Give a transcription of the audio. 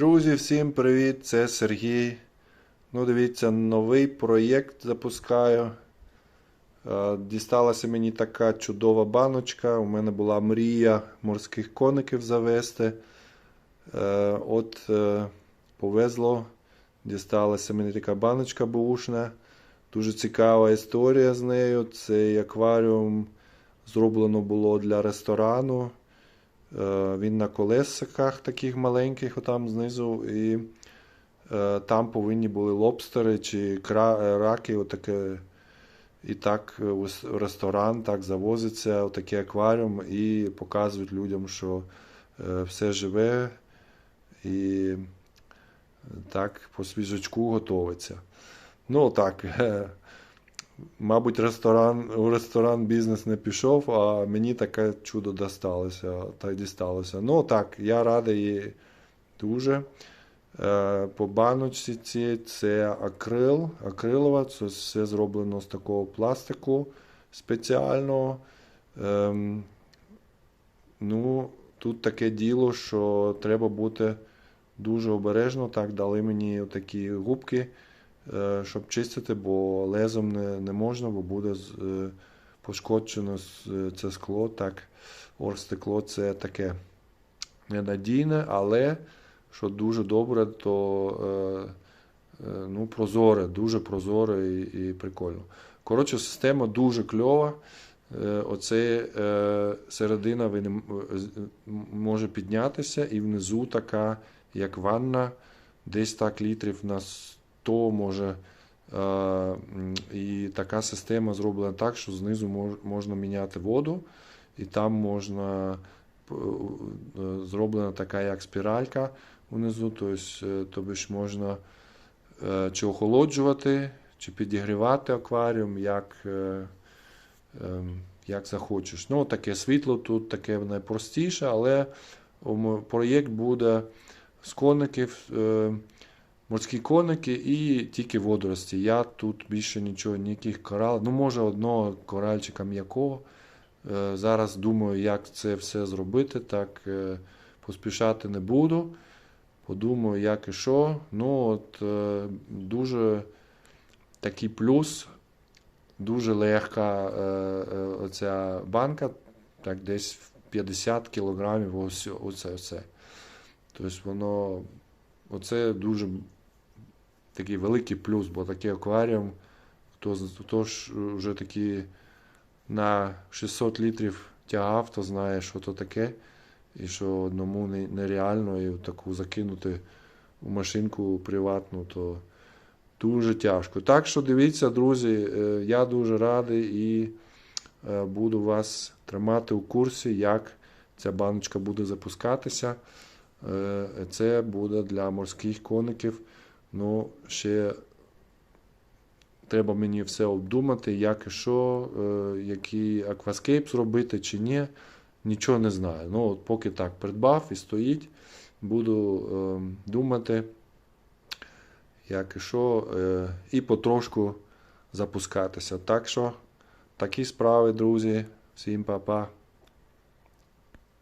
Друзі, всім привіт! Це Сергій. Ну, дивіться, новий проєкт запускаю. Е, Дісталася мені така чудова баночка. У мене була мрія морських коників завести. Е, От е, повезло. Дісталася мені така баночка бушна. Дуже цікава історія з нею. Цей акваріум зроблено було для ресторану. Е, Він на колесиках таких маленьких, отам знизу, і е, там повинні були лобстери чи кра- е, раки. Отаке. І так в ресторан так завозиться отакий акваріум і показують людям, що все живе і так по свіжачку готовиться. Ну так, мабуть, ресторан, у ресторан бізнес не пішов, а мені таке чудо досталося, та й дісталося. Ну так, я радий дуже. Е, По баночці ці це акрил, акрилова, це все зроблено з такого пластику спеціального. Ем, ну, тут таке діло, що треба бути дуже обережно. Так, дали мені такі губки, щоб чистити, бо лезом не, не можна, бо буде е, пошкоджено е, це скло. Так, оргстекло це таке ненадійне, але що дуже добре, то е, е, ну, прозоре, дуже прозоре і, і прикольно. Коротше, система дуже кльова. Е, Оце е, середина може піднятися, і внизу така, як ванна, десь так літрів на 100 може. Е, І така система зроблена так, що знизу мож- можна міняти воду, і там можна е, зроблена така як спіралька внизу, тобто, можна е, чи охолоджувати, чи підігрівати акваріум, як, е, ем, як захочеш. Ну, таке світло тут таке найпростіше, але проєкт буде з коників, е, морські коники і тільки водорості. Я тут більше нічого, ніяких корал. Ну, може, одного коральчика м'якого. Е, Зараз думаю, як це все зробити. Так е, поспішати не буду. Подумаю, як і що. Ну, от е, дуже такий плюс, дуже легка оця банка, так десь в 50 кілограмів ось, оце, оце. Тобто воно, оце дуже такий великий плюс, бо такий акваріум, хто, хто ж вже такі на 600 літрів тягав, то знає, що то таке, і що одному нереально і таку закинути у машинку приватну, то дуже тяжко. Так що дивіться, друзі, е, я дуже радий і е, буду вас тримати у курсі, як ця баночка буде запускатися. Е, Це буде для морських коників. Ну, ще треба мені все обдумати, як і що, е, який акваскейп зробити чи ні. Нічого не знаю. Ну, от поки так придбав і стоїть, буду е, думати, як і що, е, і потрошку запускатися. Так що, такі справи, друзі. Всім па-па.